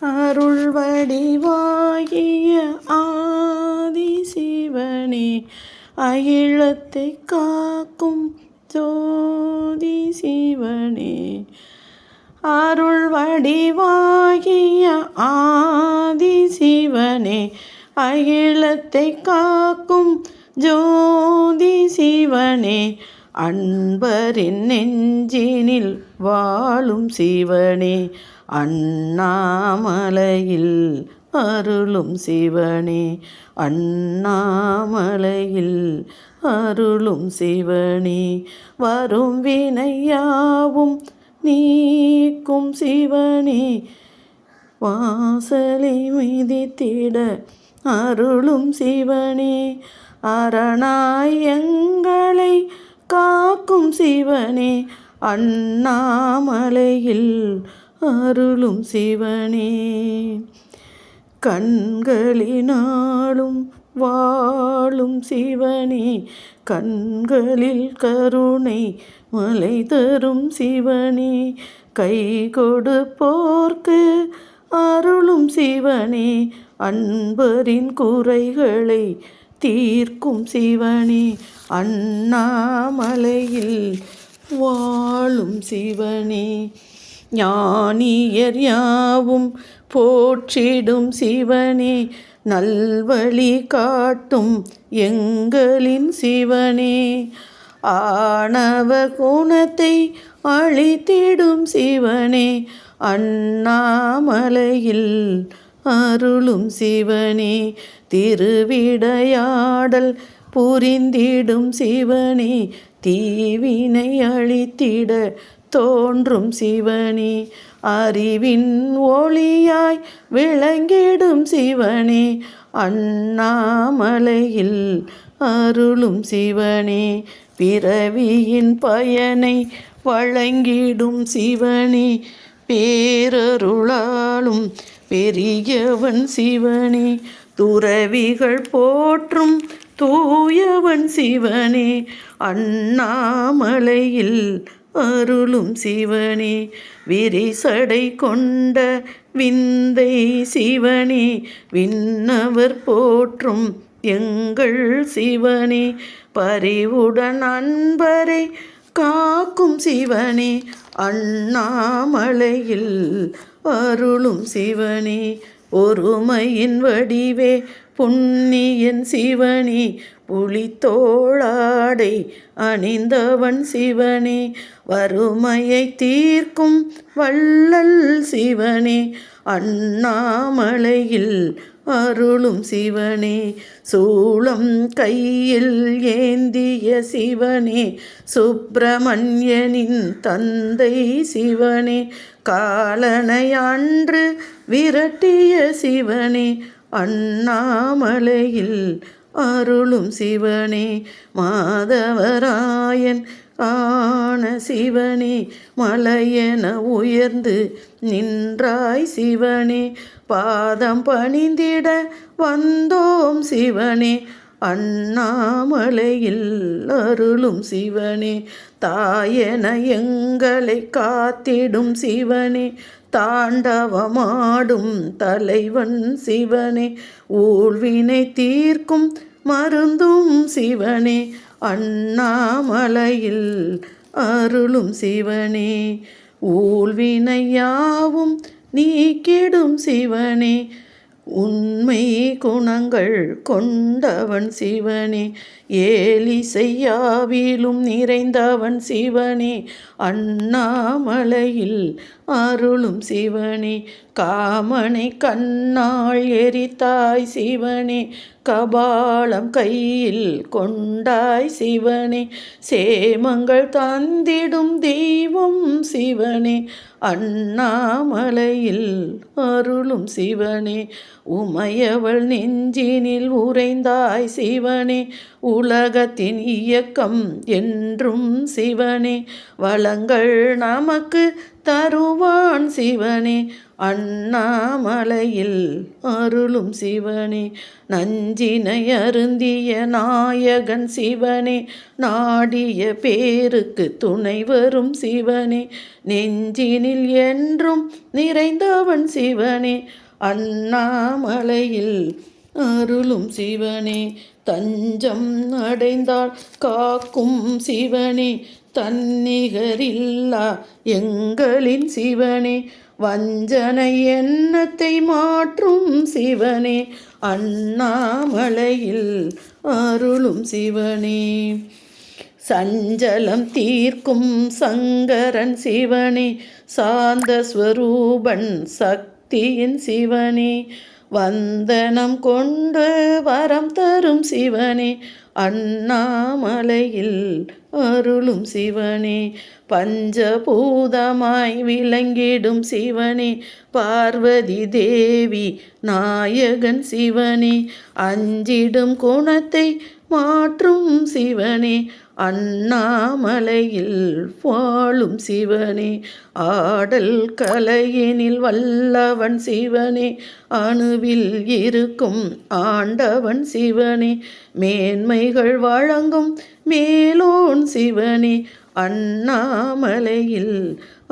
அருள் வடிவாகிய ஆதி சிவனே அகிலத்தை காக்கும் ஜோதி சிவனே அருள் வடிவாகிய ஆதி சிவனே அகிலத்தை காக்கும் ஜோதி சிவனே அன்பரின் நெஞ்சினில் வாழும் சிவனே அண்ணாமலையில் அருளும் சிவனே. அண்ணாமலையில் அருளும் சிவனே. வரும் வினையாவும் நீக்கும் சிவனே. வாசலை மிதித்திட அருளும் சிவனே. அரணாயங்களை காக்கும் சிவனே. அண்ணாமலையில் அருளும் சிவனே. கண்களினாலும் வாழும் சிவனே. கண்களில் கருணை மலை தரும் சிவனே. கை கொடுப்போர்க்கு அருளும் சிவனே. அன்பரின் குறைகளை தீர்க்கும் சிவனே. அண்ணாமலையில் வாழும் சிவனே. ஞானியர் யாவும் போற்றிடும் சிவனே நல்வழி காட்டும் எங்களின் சிவனே. ஆணவ குணத்தை அழித்திடும் சிவனே அண்ணாமலையில் அருளும் சிவனே. திருவிடையாடல் புரிந்திடும் சிவனே தீவினை அழித்திட தோன்றும் சிவனே. அறிவின் ஒளியாய் விளங்கிடும் சிவனே. அண்ணாமலையில் அருளும் சிவனே. பிறவியின் பயனை வழங்கிடும் சிவனே. பேரருளாலும் பெரியவன் சிவனே. துறவிகள் போற்றும் தூயவன் சிவனே. அண்ணாமலையில் அருளும் சிவனே விரிசடை கொண்ட விந்தை சிவனே விண்ணவர் போற்றும் எங்கள் சிவனே பறிவுடன் அன்பரை காக்கும் சிவனே அண்ணாமலையில் அருளும் சிவனே ஒருமையின் வடிவே புண்ணியன் சிவனே புலித்தோளாடை அணிந்தவன் சிவனே வறுமையை தீர்க்கும் வள்ளல் சிவனே அண்ணாமலையில் அருளும் சிவனே சூளம் கையில் ஏந்திய சிவனே சுப்பிரமணியனின் தந்தை சிவனே காலனை அன்று விரட்டிய சிவனே அண்ணாமலையில் அருளும் சிவனே மாதவராயன். ஆன சிவனே மலையென உயர்ந்து நின்றாய் சிவனே பாதம் பணிந்திட வந்தோம் சிவனே. அண்ணாமலையில் அருளும் சிவனே தாயென எங்களை காத்திடும் சிவனே. தாண்டவமாடும் தலைவன் சிவனே ஊழ்வினை தீர்க்கும் மருந்தும் சிவனே அண்ணாமலையில் அருளும் சிவனே. ஊழ்வினையாவும் நீக்கிடும் சிவனே உண்மை குணங்கள் கொண்டவன் சிவனே. ஏலிசையாவிலும் நிறைந்தவன் சிவனே அண்ணாமலையில் அருளும் சிவனே காமனை கண்ணாள் எரித்தாய் சிவனே கபாலம் கையில் கொண்டாய் சிவனே சேமங்கள் தந்திடும் தெய்வம் சிவனே அண்ணாமலையில் அருளும் சிவனே உமையவள் நெஞ்சினில் உறைந்தாய் சிவனே உ உலகத்தின் இயக்கம் என்றும் சிவனே வளங்கள் நமக்கு தருவான் சிவனே. அண்ணாமலையில் அருளும் சிவனே நஞ்சினை அருந்திய நாயகன் சிவனே. நாடிய பேருக்கு துணை வரும் சிவனே நெஞ்சினில் என்றும் நிறைந்தவன் சிவனே. அண்ணாமலையில் அருளும் சிவனே தஞ்சம் அடைந்தால் காக்கும் சிவனே தன்னிகரில்லா எங்களின் சிவனே. வஞ்சனை எண்ணத்தை மாற்றும் சிவனே அண்ணாமலையில் அருளும் சிவனே. சஞ்சலம் தீர்க்கும் சங்கரன் சிவனே சாந்த ஸ்வரூபன் சக்தியின் சிவனே. வந்தனம் கொண்டு வரம் தரும் சிவனே அண்ணாமலையில் அருளும் சிவனே பஞ்சபூதமாய் விளங்கிடும் சிவனே பார்வதி தேவி நாயகன் சிவனே அஞ்சிடும் குணத்தை மாற்றும் சிவனே அண்ணாமலையில் வாழும் சிவனே ஆடல் கலையினில் வல்லவன் சிவனே அணுவில் இருக்கும் ஆண்டவன் சிவனே மேன்மைகள் வழங்கும் மேலோன் சிவனே அண்ணாமலையில்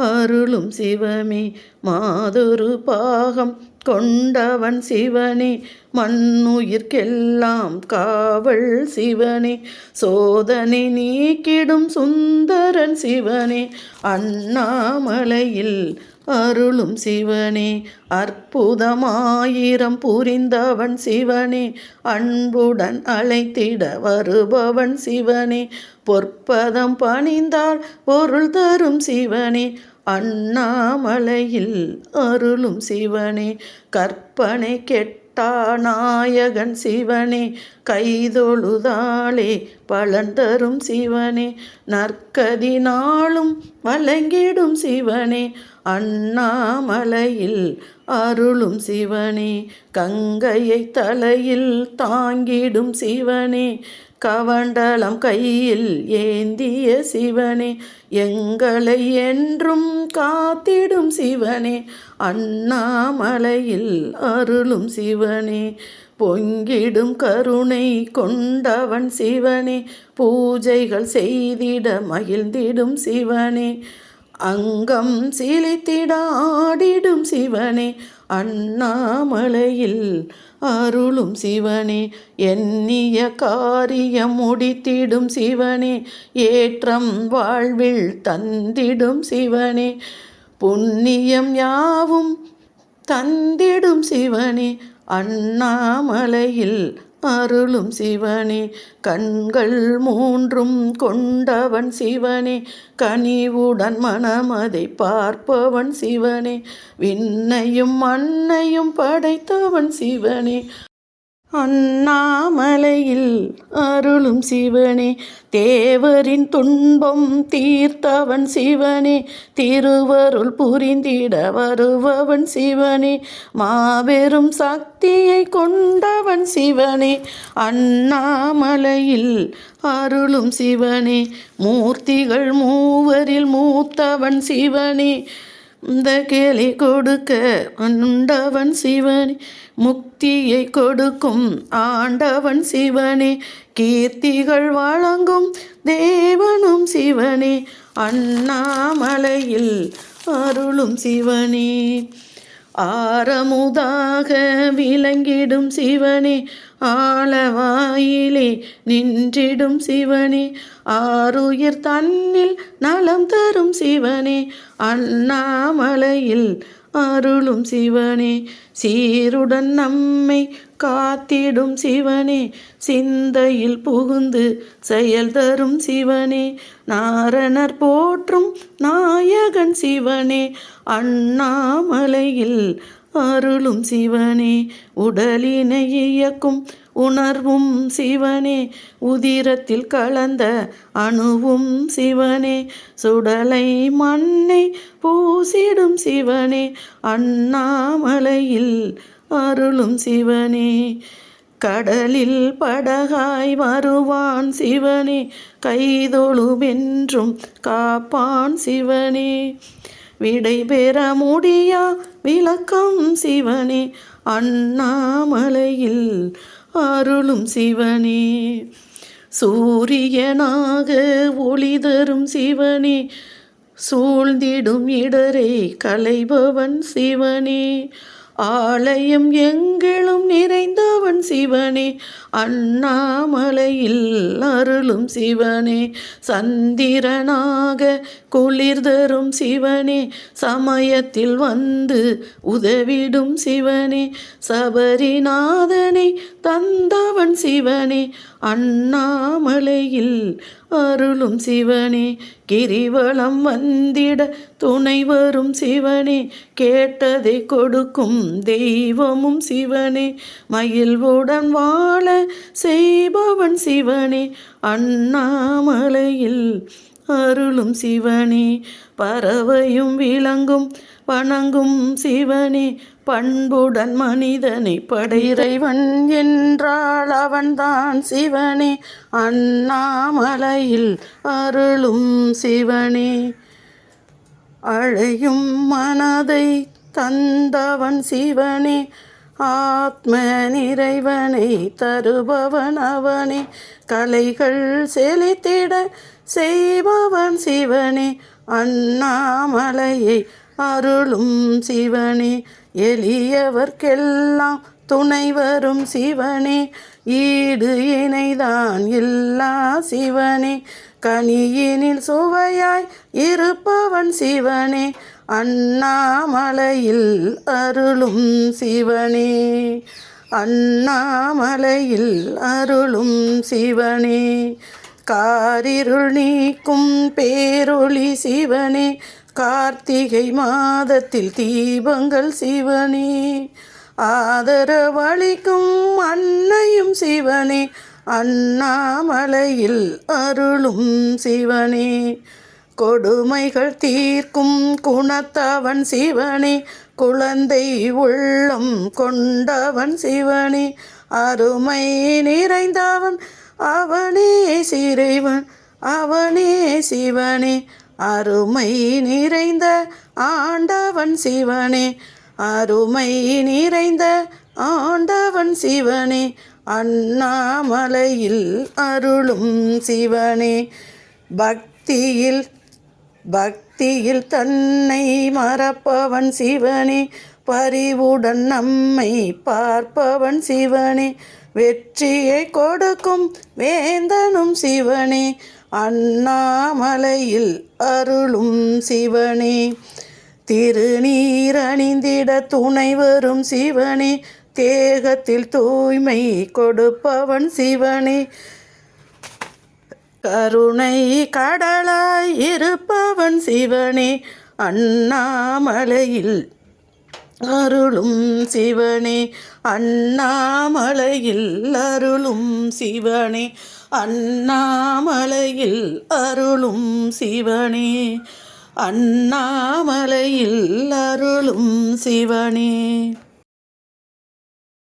அருளும் சிவமே மாதொரு பாகம் கொண்டவன் சிவனே மண்ணுயிர்க்கெல்லாம் காவல் சிவனே. சோதனை நீக்கிடும் சுந்தரன் சிவனே அண்ணாமலையில் அருளும் சிவனே அற்புதமாயிரம் புரிந்தவன் சிவனே அன்புடன் அழைத்திட வருபவன் சிவனே பொற்பதம் பணிந்தால் பொருள் தரும் சிவனே அண்ணாமலையில் அருளும் சிவனே கற்பனை கெட்டா நாயகன் சிவனே கைதொழுதாளே பலன் தரும் சிவனே நற்கதி நாளும் வழங்கிடும் சிவனே அண்ணாமலையில் அருளும் சிவனே கங்கையை தலையில் தாங்கிடும் சிவனே கவண்டலம் கையில் ஏந்திய சிவனே எங்களை என்றும் காத்திடும் சிவனே அண்ணாமலையில் அருளும் சிவனே பொங்கிடும் கருணை கொண்டவன் சிவனே பூஜைகள் செய்திட மகிழ்ந்திடும் சிவனே அங்கம் சீலித்திடாடிடும் சிவனே அண்ணாமலையில் அருளும் சிவனே எண்ணிய காரியம் முடித்திடும் சிவனே ஏற்றம் வாழ்வில் தந்திடும் சிவனே புண்ணியம் யாவும் தந்திடும் சிவனே அண்ணாமலையில் அருளும் சிவனே கண்கள் மூன்றும் கொண்டவன் சிவனே கனிவுடன் மனமதை பார்ப்பவன் சிவனே விண்ணையும் மண்ணையும் படைத்தவன் சிவனே அண்ணாமலையில் அருளும் சிவனே தேவரின் துன்பம் தீர்த்தவன் சிவனே திருவருள் புரிந்திட வருபவன் சிவனே மாபெரும் சக்தியை கொண்டவன் சிவனே அண்ணாமலையில் அருளும் சிவனே மூர்த்திகள் மூவரில் மூத்தவன் சிவனே இந்த கேலி கொடுக்க உண்டவன் சிவனே முக்தியை கொடுக்கும் ஆண்டவன் சிவனே. கீர்த்திகள் வழங்கும் தேவனும் சிவனே அண்ணாமலையில் அருளும் சிவனே. ஆரமுதாக விளங்கிடும் சிவனே ஆழவாயிலே நின்றிடும் சிவனே. ஆறுயிர் தன்னில் நலம் தரும் சிவனே அண்ணாமலையில் அருளும் சிவனே சீருடன் நம்மை காத்திடும் சிவனே சிந்தையில் புகுந்து செயல் தரும் சிவனே நாரணர் போற்றும் நாயகன் சிவனே அண்ணாமலையில் அருளும் சிவனே உடலினை இயக்கும் உணர்வும் சிவனே உதிரத்தில் கலந்த அணுவும் சிவனே சுடலை மண்ணை பூசிடும் சிவனே அண்ணாமலையில் அருளும் சிவனே. கடலில் படகாய் வருவான் சிவனே கைதொழுவென்றும் காப்பான் சிவனே. விடை பெற முடியா? விளக்கம் சிவனே அண்ணாமலையில் அருளும் சிவனே. சூரியனாக ஒளி தரும் சிவனே சூழ்ந்திடும் இடரை கலைபவன் சிவனே. ஆலயம் எங்கிலும் நிறைந்தவன் சிவனே அண்ணாமலையில் அருளும் சிவனே சந்திரனாக குளிர் தரும் சிவனே சமயத்தில் வந்து உதவிடும் சிவனே சபரிநாதனை தந்தவன் சிவனே அண்ணாமலையில் அருளும் சிவனே கிரிவலம் வந்திட துணை வரும் சிவனே கேட்டதை கொடுக்கும் தெய்வமும் சிவனே மயில்வுடன் வாழ செய்பவன் சிவனே அண்ணாமலையில் அருளும் சிவனே பறவையும் விளங்கும் வணங்கும் சிவனே பண்புடன் மனிதனை படைறைவன் என்றால் அவன்தான் சிவனே. அண்ணாமலையில் அருளும் சிவனே. அழையும் மனதை தந்தவன் சிவனே. ஆத்ம நிறைவனை தருபவன் அவனே. கலைகள் செலுத்திட செய்பவன் சிவனே. அண்ணாமலையை அருளும் சிவனே எளியவர்க்கெல்லாம் துணை வரும் சிவனே ஈடு இணைதான் இல்லா சிவனே. கனியினில் சுவையாய் இருப்பவன் சிவனே அண்ணாமலையில் அருளும் சிவனே. அண்ணாமலையில் அருளும் சிவனே காரிருள் நீக்கும் பேரொளி சிவனே கார்த்திகை மாதத்தில் தீபங்கள் சிவனே. ஆதரவளிக்கும் அன்னையும் சிவனே. அண்ணாமலையில் அருளும் சிவனே. கொடுமைகள் தீர்க்கும் குணத்தவன் சிவனே. குழந்தை உள்ளம் கொண்டவன் சிவனே. அருமை நிறைந்தவன் அவனே சிறைவன் அவனே சிவனே. அருமை நிறைந்த ஆண்டவன் சிவனே அருமை நிறைந்த ஆண்டவன் சிவனே அண்ணாமலையில் அருளும் சிவனே. பக்தியில் பக்தியில் தன்னை மறப்பவன் சிவனே பரிவுடன் நம்மை பார்ப்பவன் சிவனே. வெற்றியை கொடுக்கும் வேந்தனும் சிவனே அண்ணாமலையில் அருளும் சிவனே. திருநீரணிந்திட துணை வரும் சிவனே. தேகத்தில் தூய்மை கொடுப்பவன் சிவனே. கருணை கடலாய் இருப்பவன் சிவனே. அண்ணாமலையில் அருளும் சிவனே. அண்ணாமலையில் அருளும் சிவனே. அண்ணாமலையில் அருளும் சிவனே. அண்ணாமலையில் அருளும் சிவனே.